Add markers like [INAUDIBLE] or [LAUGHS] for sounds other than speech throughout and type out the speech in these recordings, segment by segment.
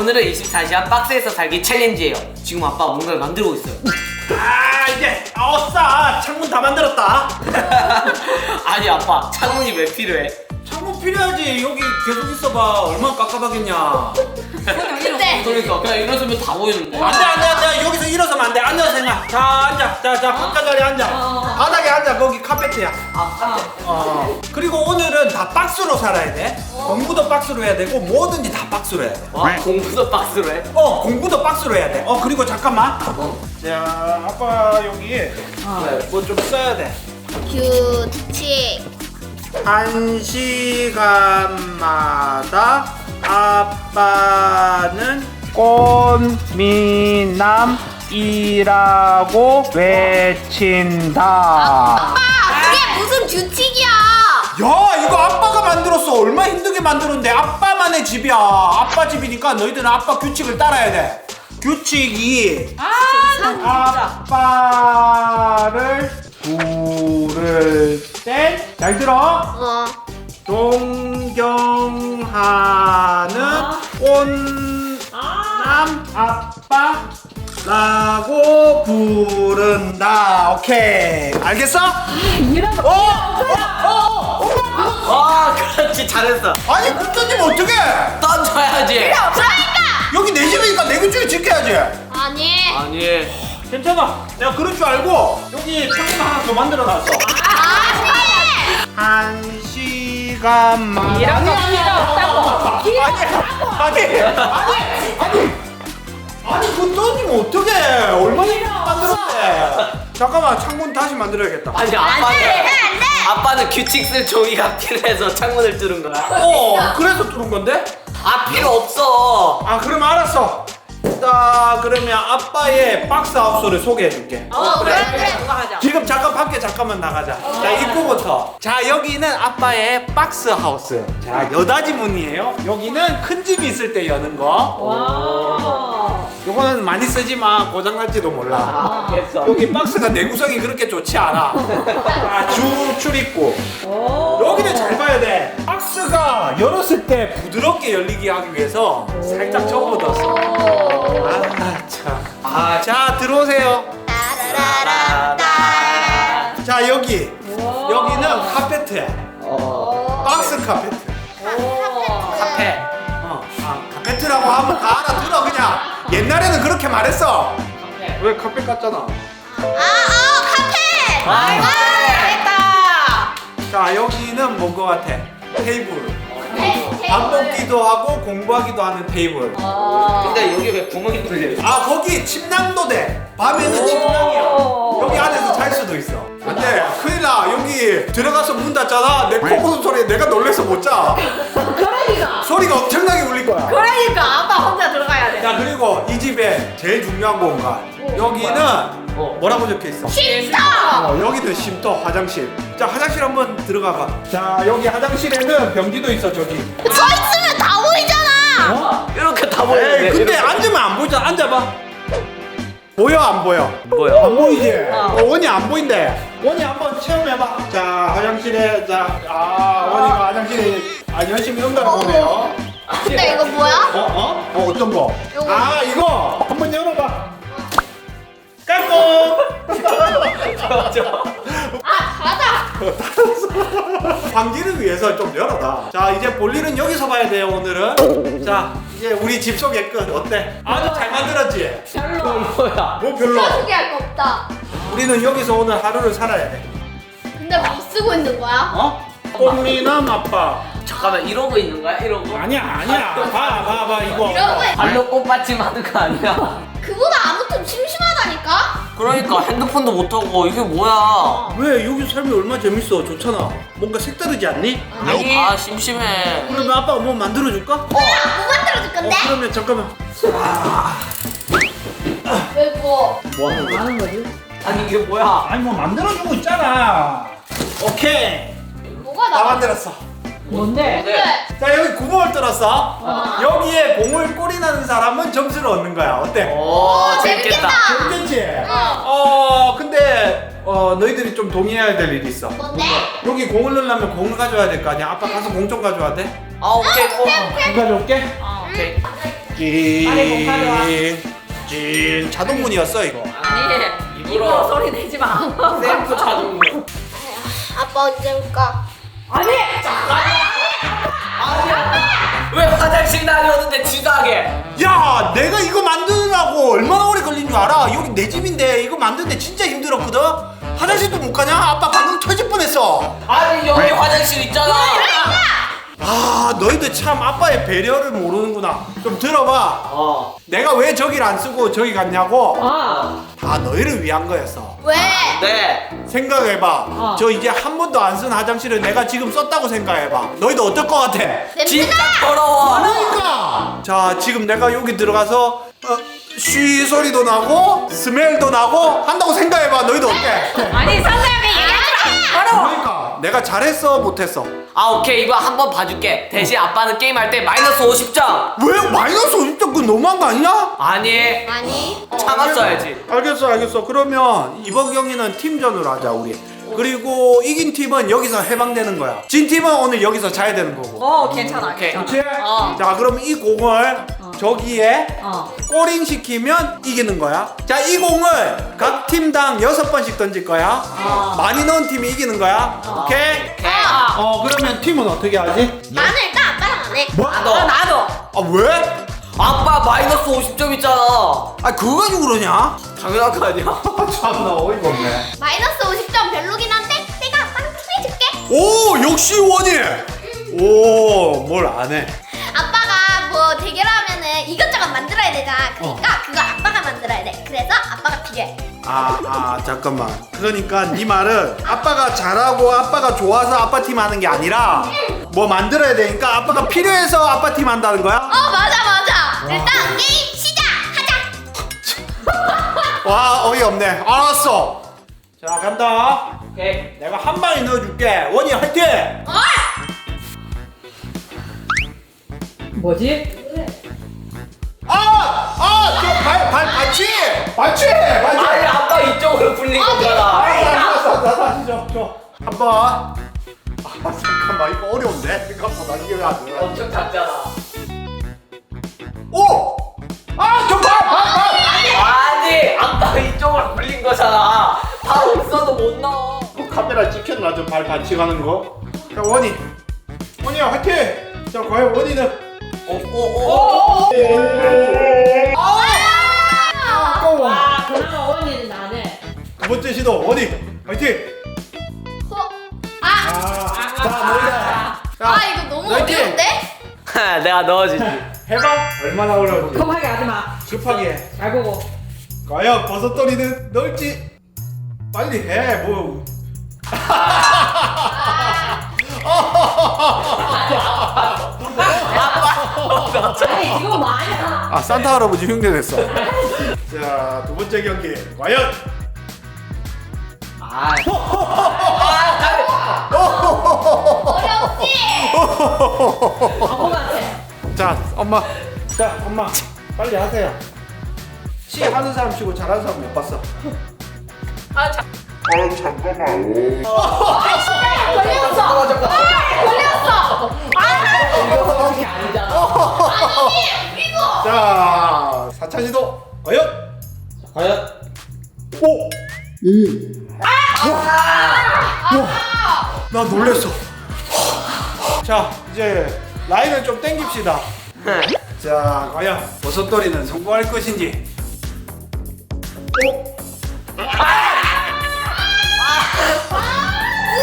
오늘은 24시간 박스에서 살기 챌린지예요. 지금 아빠 뭔가를 만들고 있어요. 아 이제 아싸 창문 다 만들었다 [LAUGHS] 아니 아빠 창문이 왜 필요해? 창문 필요하지 여기 계속 있어봐 얼마나 깝깝하겠냐 근데 그러니까 그냥 일어서면 다 보이는데. 안돼 안돼 안돼. 여기서 일어서면 안돼. 앉아서 생각. 자 앉아. 자자 각자 자리에 앉아. 바닥에 앉아. 거기 카페트야. 아, 어. 그리고 오늘은 다 박스로 살아야 돼. 공부도 박스로 해야 되고 뭐든지 다 박스로 해야 와 공부도 박스로 해? 돼어 공부도 박스로 해야 돼 어 그리고 잠깐만. 자 아빠 여기. 뭐 좀 써야 돼. 규칙 한 시간마다 아빠는 꽃미남이라고 외친다. 아 그게 무슨 규칙이야 야, 이거 아빠가 만들었어. 얼마 힘들게 만들었는데 아빠만의 집이야. 아빠 집이니까 너희들은 아빠 규칙을 따라야 돼. 규칙이 아빠를 부를 때잘 들어. 어 존경 하는 꽃남 아빠라고 부른다. 오케이. 알겠어? 어? 어? 어? 와 그렇지 잘했어. 아니 던지면 어떡해? 던져야지. 그러니까 여기 내 집이니까 내 규칙을 지켜야지. 아니 아니 괜찮아. 내가 그럴 줄 알고 여기 평균 하나 더 만들어 놨어. 아니 한 시간만. 이런 거 필요 없다고. 아니, 아니, 아니, 아니, 아니, 그거 던지면 어떡해? 얼마나 만들었대? 잠깐만, 창문 다시 만들어야겠다. 아니 아빠는 아빠는 규칙 쓸 종이가 필요해서 창문을 뚫은 거야. 어, 그래서 뚫은 건데? 아 필요 없어. 아, 그럼 알았어. 자, 그러면 아빠의 박스 하우스를 소개해줄게. 어, 그래, 그래. 그거 하자. 지금 잠깐 밖에 잠깐만 나가자. 자 입구부터. 자 여기는 아빠의 박스 하우스. 자 여닫이 문이에요. 여기는 큰 집이 있을 때 여는 거. 와. 요거는 많이 쓰지만 고장 날지도 몰라. 됐어. 여기 박스가 내구성이 그렇게 좋지 않아. 아, 주 출입구. 오. 여기는 잘 봐야 돼. 박스가 열었을 때 부드럽게 열리게 하기 위해서 살짝 접어뒀어. 아 참. 아, 자 들어오세요. 자 여기 여기는 카페트야. 어. 박스 카페트. 카페. 옛날에는 그렇게 말했어. 왜 카페 같잖아. 아어 카페 아, 잘했다. 자 여기는 뭔 거 같아? 테이블. 네, 밥 먹기도 하고 공부하기도 하는 테이블. 어. 근데 여기 왜 구멍이 뚫려 있어? 아 거기 침낭도 돼. 밤에는 침낭이야. 여기 안에서 잘 수도 있어. 근데 큰일 나. 여기 들어가서 문 닫잖아. 내 코 고는 소리에 내가 놀래서 못 자. 그러니까. 소리가 엄청나게 울릴 거야. 그러니까 아빠 혼자 들어가야 돼. 자 그리고 이 집에 제일 중요한 공간. 여기는 어. 뭐라고 적혀 있어? 쉼터 어, 여기는 쉼터 화장실. 자 화장실 한번 들어가 봐. 자 여기 화장실에는 변기도 있어 저기. 서 있으면 다 보이잖아 어? 이렇게 다 보이는데. 에이 근데 이렇게. 앉으면 안 보이잖아. 앉아봐. 보여 안 보여? 뭐야? 안 보이지? 어. 어, 원이 안 보인대. 원이 한번 체험해봐. 자 화장실에 자아 원이가 화장실에 아 열심히 응가를 보네요. 근데 이거 뭐야? 어 어? 어 어떤 거? 요거. 아 이거 한번 열어봐. 까꿍. 아 닫아 [LAUGHS] 환기를 위해서 좀 열어다. 자, 이제 볼일은 여기서 봐야 돼요, 오늘은. 자, 이제 우리 집 소개 끝. 어때? 아주 잘 만들었지? 별로. 뭐야? 뭐 별로. 소개할 거 없다 우리는 여기서 오늘 하루를 살아야 돼. 근데 뭐 쓰고 있는 거야? 어? 꽃미남 아빠. 잠깐만 이러고 있는 거야? 이러고? 아니야, 아니야. 봐, 봐, 봐, 이거. 이러고 있- 발로 꽃받침 하는 거 아니야? 그보다 아무튼 심심하다니까? 그러니까 핸드폰도 못 하고 이게 뭐야? 왜 여기 삶이 얼마나 재밌어? 좋잖아. 뭔가 색다르지 않니? 아니. 아 심심해. 그러면 아빠가 뭐 만들어줄까? 어, 뭐 만들어줄 건데? 그러면 잠깐만. 왜 뭐? 뭐 하는 거야? 거지? 아니 이게 뭐야? 아니, 뭐 만들어주고 있잖아. 오케이. 뭐가 다 나와? 만들었어. 뭔데? 네. 자 여기 구멍을 뚫었어 여기에 공을 꼬리 나는 사람은 점수를 얻는 거야 어때? 오 재밌겠다. 재밌겠다. 재밌겠지? 어. 어 근데 어 너희들이 좀 동의해야 될 일이 있어 뭔데? 여기 공을 넣으려면 공을 가져와야 될 거 아니야 아빠 가서 공 좀 가져와야 돼? 아 오케이 꼭. 공 가져올게 오케이. 빨리 공 가져와. 찡 자동문이었어 이거 아니 입으로 소리 내지 마. 셀프 자동문. 아빠 언제 올까? 아니. 왜 화장실 다녀오는데 지도하게? 야 내가 이거 만드느라고 얼마나 오래 걸린 줄 알아 여기 내 집인데 이거 만드는데 진짜 힘들었거든 화장실도 못 가냐 아빠 방금 터질 뻔했어 아니 여기 화장실 있잖아. 아 너희들 참 아빠의 배려를 모르는구나 좀 들어봐 어. 내가 왜 저기를 안 쓰고 저기 갔냐고 아. 다 너희를 위한 거였어 왜? 네. 생각해봐 어. 저 이제 한 번도 안 쓴 화장실을 내가 지금 썼다고 생각해봐 너희도 어떨 것 같아? 진짜 냄새나! 더러워. 그러니까 자 지금 내가 여기 들어가서 어, 쉬 소리도 나고 스멜도 나고 한다고 생각해봐 너희도 어때? 아니 상대하게 얘기하지 마. 어려워. 그러니까 내가 잘했어 못했어 아 오케이 이거 한 번 봐줄게. 대신 아빠는 게임할 때 마이너스 50점. 왜 마이너스 50점 그건 너무한 거 아니야? 아니 아니. 참았어야지. 알겠어 알겠어 그러면 이번 경기는 팀전으로 하자 우리 그리고 이긴 팀은 여기서 해방되는 거야 진 팀은 오늘 여기서 자야 되는 거고 어 괜찮아. 오케이. 괜찮아. 그렇지? 어. 자 그럼 이 공을 저기에 어. 꼬링 시키면 이기는 거야 자 이 공을 각 팀당 여섯 번씩 던질 거야 어. 많이 넣은 팀이 이기는 거야 오케이? 오케이. 아. 어 그러면 팀은 어떻게 하지? 나는 일단 아빠랑 안 해. 뭐? 나도. 아, 나도. 아 왜? 아빠 마이너스 50점 있잖아. 아 그거 가지고 그러냐? 당연한 거 아니야? [LAUGHS] 참나 어이가 없네 마이너스 50점 별로긴 한데 내가 아빠랑 팀해줄게. 오 역시 원이 오 뭘 안 해 만들어야 되잖아. 그러니까 그거 아빠가 만들어야 돼. 그래서 아빠가 필요해. 아, 아, 잠깐만. 그러니까 네 말은 아빠가 잘하고 아빠가 좋아서 아빠 팀 하는 게 아니라 뭐 만들어야 되니까 아빠가 필요해서 아빠 팀 한다는 거야? 어 맞아 맞아. 일단 게임 시작하자. [LAUGHS] 와, 어이없네. 알았어. 자, 간다. 오케이. 내가 한 방에 넣어줄게. 원이 화이팅! 어? 뭐지? 아! 저 발, 발, 받치! 받치! 아니! 아빠 이쪽으로 불린 거잖아. 알았어, 나 다시 줘, 줘. 한 번. 아, 잠깐만. 이거 어려운데? 생각보다 이게 안 돼. 엄청 작잖아. 오! 아, 저 발, 발, 발! 아니 아빠 이쪽으로 불린 거잖아. 발 없어도 못 넣어. 그 카메라 찍혔나 저발 받치 가는 거? 자 원이 원이야 화이팅! 자 과연 원이는 오오오. 아 그나마 원이는 나네. 두 번째 시도 원이 화이팅! 어? 아, 아자 너희다 아 이거 너무 화이팅! 어려운데? 내가 넣어주지. 해봐 얼마나 어려운지 급하게 하지 마. 급하게 해 잘 보고. 과연 버섯돌이는 넣을지 빨리 해 뭐 아 [LAUGHS] 니 이거 뭐야? 아 산타 할아버지 흉내 냈어 자 두 번째 경기 과연 아. 어렵지? 바보 같아. 자 엄마 자 엄마 빨리 하세요 시 하는 사람 치고 잘하는 사람 못 봤어 아 자. 걸렸어. 걸렸어. 그게 아니잖아. 아니 이거. 자, 사찬 시도 과연? 과연 오! 나 놀랬어. 자, 이제 라인을 좀 당깁시다. 자, 과연 버섯돌이는 성공할 것인지. 오!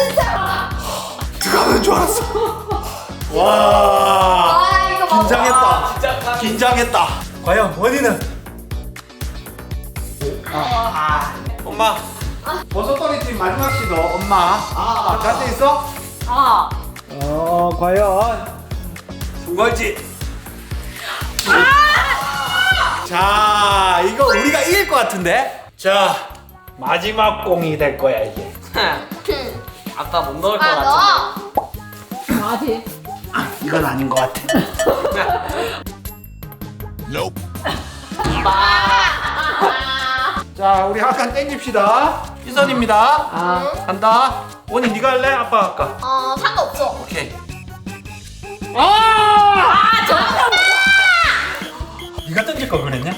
진짜. 들어가는 줄 알았어. 와, 아 이거 봐. 긴장했다. 진짜 가. 긴장했다. 과연 원인은? 아, 엄마. 버섯돌이 팀 마지막 시도 엄마. 아, 자신 있어? 어. 어, 과연 성공할지. 자, 이거 우리가 이길 것 같은데? 자, 마지막 공이 될 거야 이제. 아빠 못 넣을 것아 같은데. 너. 맞지. 이건 아닌 것 같아. 아. 자, 우리 약간 땡깁시다. 희선입니다. 아. 간다. 원이 네가 할래? 아빠 할까? 어 상관없어. 오케이. 아! 아, 아 저거 네가 던질 걸 그랬냐?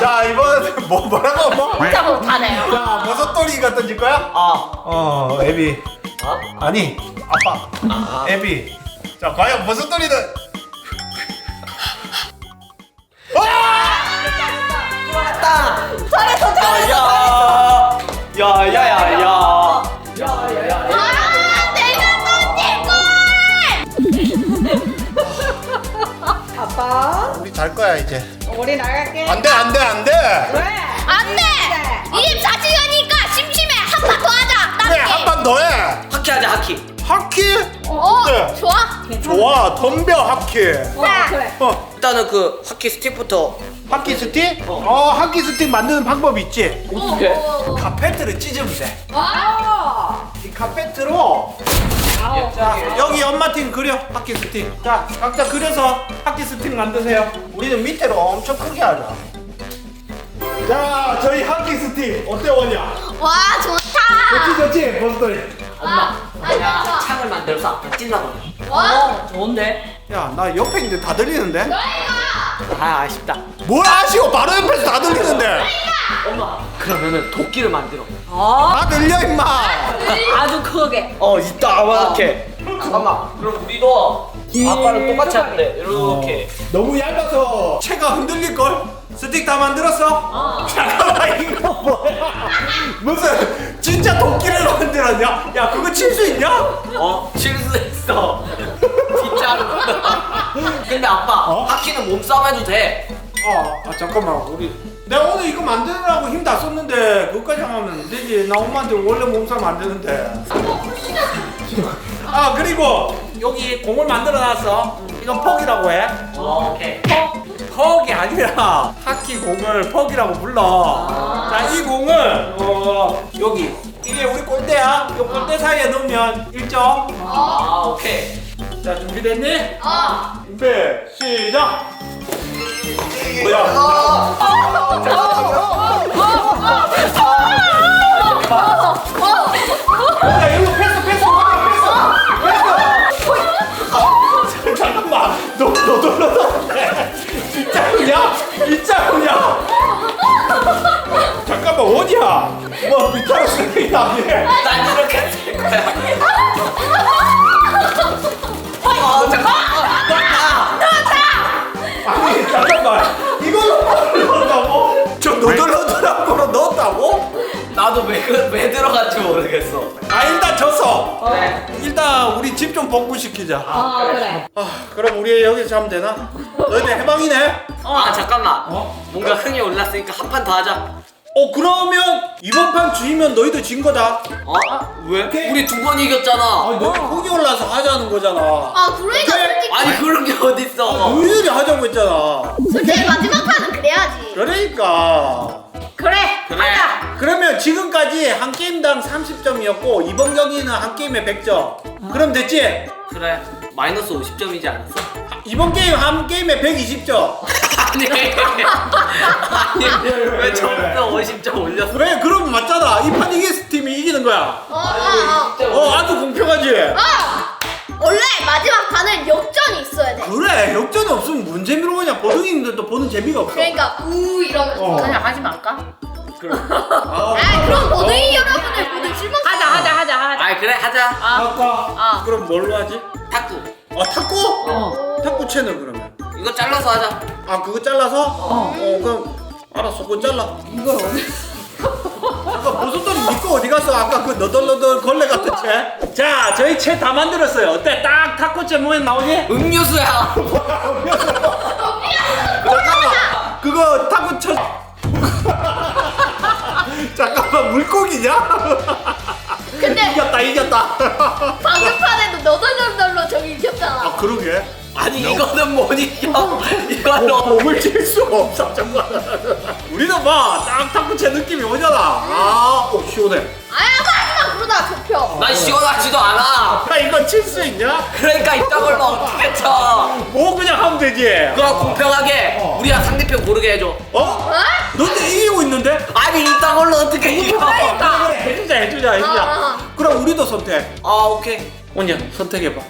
자, 이번 뭐, 뭐라고? 뭐? 진짜 못하네요. 자, 버섯돌이가 던질 거야? 어. 어, 애비. 어? 아니 아빠 애비 자 과연 버섯돌이는 맞다 잘했어, 잘했어. 야야야야야 아 내가 던질 걸! [LAUGHS] 아빠, 우리 잘 거야 이제 우리 나갈게. 안돼 안돼? 안돼! 하키? 어 네. 좋아. 좋아. 덤벼 하키. 어, 그래. 어. 일단은 그 하키 스틱부터. 하키 스틱? 어. 하키 스틱 만드는 방법 있지? 어떻게? 카페트를 찢으면 돼이 아, 카페트로. 자 여기 엄마 팀 그려 하키 스틱. 자 각자 그려서 하키 스틱 만드세요. 우리는 밑에로 엄청 크게 하자. 자 저희 하키 스틱 어때 원이야? 와 좋다. 좋지 좋지? 버섯돌이 엄마 야. 아, 창을 만들어서 앞에 찔러버려. 와. 어, 좋은데? 야 나 옆에 있는데 다 들리는데? 너희가 아 아쉽다. 뭘 아쉬워. 바로 옆에서 다 들리는데. 엄마 그러면은 도끼를 만들어. 어, 다 들려 임마. 아주 크게. 어 이따 아마게 잠깐만. 그럼 우리도 아빠랑 똑같이 하면 돼 이렇게. 너무 얇아서 채가 흔들릴걸? 스틱 다 만들었어? 어. 잠깐만 이거 뭐야 무슨 진짜 도끼를 만들었냐? 야 그거 칠 수 있냐? 어 실수했어 진짜로 근데 아빠 어? 하키는 몸싸움 해도 돼 아, 아 잠깐만 우리 내가 오늘 이거 만드느라고 힘 다 썼는데 그것까지 하면 안 되지 나 엄마한테 원래 몸싸움 안 되는데 아 그리고 여기 공을 만들어 놨어 이건 퍽이라고 해 어, 오케이 퍽이 아니라 하키 공을 퍽이라고 불러. 자, 이 공을 어, 여기 이게 우리 골대야. 이 골대 사이에 넣으면 1점. 아 오케이 자, 준비됐니? 어 준비 시작. 뭐야? 야, 이거 패 잠깐만, 너 너도 너도 진짜냐? 진짜냐? 잠깐만 어디야? 뭐 밑으로 게 아니야? 난 이렇게 할 거야 어 잠깐만 아니 잠깐만 이걸로 넣었다고? 저 노들노들한 거로 넣었다고? 나도 왜, 그- 왜 들어갈지 모르겠어 아 일단 졌어. 그래 일단 우리 집 좀 복구시키자. 어, 그래. 아 그럼 우리 여기서 자면 되나? 너희들 해방이네? 아 잠깐만 어? 뭔가 흥이 올랐으니까 한 판 더 하자 어 그러면 이번 판 지면 너희들 진 거다. 어? 왜? 오케이. 우리 두 번 이겼잖아 아니 너 흥이 올라서 하자는 거잖아. 아 그러니까 오케이. 솔직히 아니 그런 게 어딨어 너희들이 하자고 했잖아. 솔직히 마지막 판은 그래야지 그러니까. 그래. 그래 하자. 그러면 지금까지 한 게임당 30점이었고 이번 경기는 한 게임에 100점. 그럼 됐지? 그래 마이너스 50점이지 않았어? 이번 게임 한 게임에 120점. [LAUGHS] 아니 [LAUGHS] 아니 왜 저부터 50점 올렸어? 그래 그럼 맞잖아. 이 판 이겼을 팀이 이기는 거야. 어 어 어 어 아주 공평하지. 어. 원래 마지막 판은 역전이 있어야 돼 그래 역전이 없으면 뭔 재미 로 보냐. 보등이님들도 보는 재미가 없어. 그러니까 우 이러면서 어. 그냥 하지 말까? [LAUGHS] 아, 아 그럼 모두이 여러분들 모두 실망 하자, 하자, 하자, 하자. 아이 그래 하자 아, 아까 아. 그럼 뭘로 하지? 탁구 아 탁구? 어. 탁구 채널 그러면. 이거 잘라서 하자 아 그거 잘라서? 어. 그럼 알았어 그거 잘라. 이걸 아까 보석돌이 니꺼 어디 갔어? 아까 그 너덜너덜 걸레 같은 채? 자 저희 채 다 만들었어요. 어때? 딱 탁구 채 모양 나오니? 음료수야 [LAUGHS] [LAUGHS] 물고기냐? [LAUGHS] 근데 이겼다 이겼다. [LAUGHS] 방금 판에도 너덜너덜로 저기 이겼잖아. 아 그러게. 아니 이거는 못 이겨 이거는 어, 몸을 칠 수가 없어 정말. 우리는 봐딱 탁구 채 느낌이 오잖아. 아 오 시원해. 아야 마지막 그러다 접혀. 난 시원하지도 않아. 야 이거 칠수 있냐? 그러니까 이딴 걸로 어떻게 쳐? 뭐 그냥 하면 되지? 그럼 공평하게 어. 우리랑 상대편 고르게 해줘. 어? 어? 너네 이기고 있는데? 아니 이딴 걸로 어떻게 이겨 그래 해주자 해주자 해주자 어, 어. 그럼 우리도 선택 아 오케이 언니 선택해봐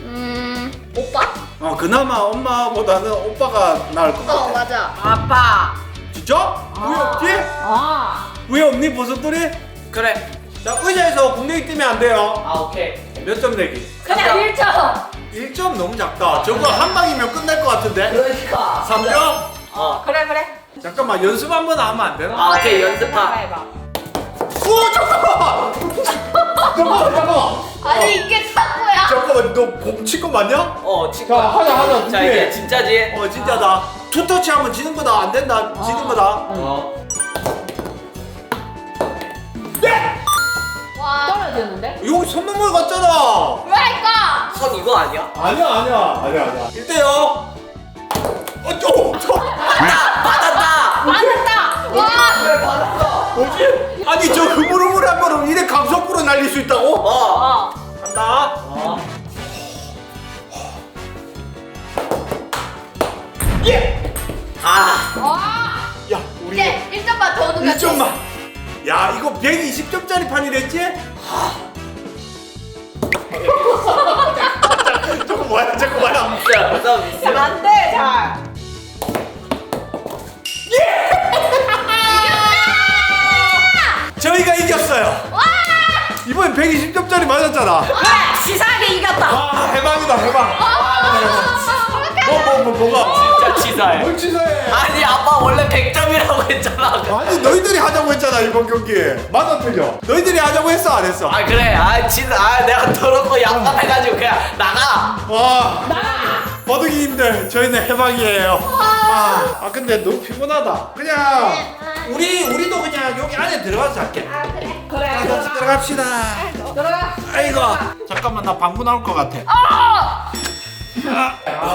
음 오빠? 어 그나마 엄마보다는 오빠가 나을 것 같아 어 맞아 아빠. 진짜? 왜 없지? 아. 왜 없니 버섯돌이? 그래. 자 의자에서 궁뎅이 뛰면 안 돼요. 아 오케이. 몇 점 내기? 그냥 1점. 1점 너무 작다. 저거 한 방이면 끝날 것 같은데. 그러니까. 3점? 어. 그래 그래. 잠깐만 연습 한 번 하면 안 되나? 아 오케이 연습하. 해봐. 오 잠깐만! 잠깐만 잠깐만! 아니 이게 사고야. 잠깐만 너공친거 맞냐? 어 친구. 자 하나 하나 자? 이게 진짜지. 어 진짜다. 투터치 하면 지는 거다 안 된다 지는 거다. 어. 와. 떨어지는데? 여기 손목물 같잖아. 왜일까? 선 이거 아니야? 아니야 아니야 아니야 아니야. 1대요. 어쩌? 저 받았다. 맞았다. 와. 받았어. 뭐지? 아니 저 흐물흐물한 거를 이래 감속구로 날릴 수 있다고? 어. 어. 간다. 어. 예. 아. 와. 야 우리 이제 1점만 더 넣으면 1점만. 야 이거 120점짜리 판이랬지? 저거 뭐야 저거 뭐야? 진짜 싸움 있어. 안돼 잘. 저희가 이겼어요. 와. 이번엔 120점짜리 맞았잖아. 그래 시사하게 이겼다. 아 해방이다 해방. 어떡해. 뭐뭐 뭐 뭐가? 진짜 치사해. 뭘 취소해? 아니 아빠 원래 100점이라고 했잖아. 아니 너희들이 하자고 했잖아 이번 경기. 맞아 틀려. 너희들이 하자고 했어 안 했어? 아 그래. 아 진짜 아 내가 더럽고 양반해가지고 그냥 나가. 와. 버둥이님들 저희는 해방이에요. 아, 아 근데 너무 피곤하다. 그냥 우리 우리도 그냥 여기 안에 들어가서 할게. 아 그래. 그래 아, 같이. 들어갑시다. 들어가. 아이고. 잠깐만 나 방구 나올 것 같아.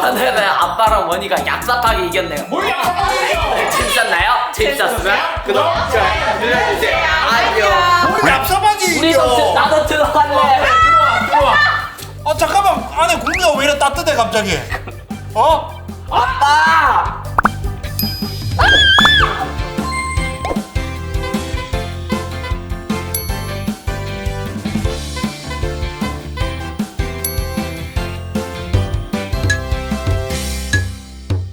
오늘은 아빠랑 원이가 얍삽하게 이겼네요. 뭐야? 네, 재밌었나요? 재밌었으면 구독, 좋아요 눌러주세요. 안녕. 우리 우리도 들- 이겨. 나도 들어갈래. 들어와 들어와. 아 잠깐만 안에 공기가 왜 이래 따뜻해 갑자기? 어? 아빠!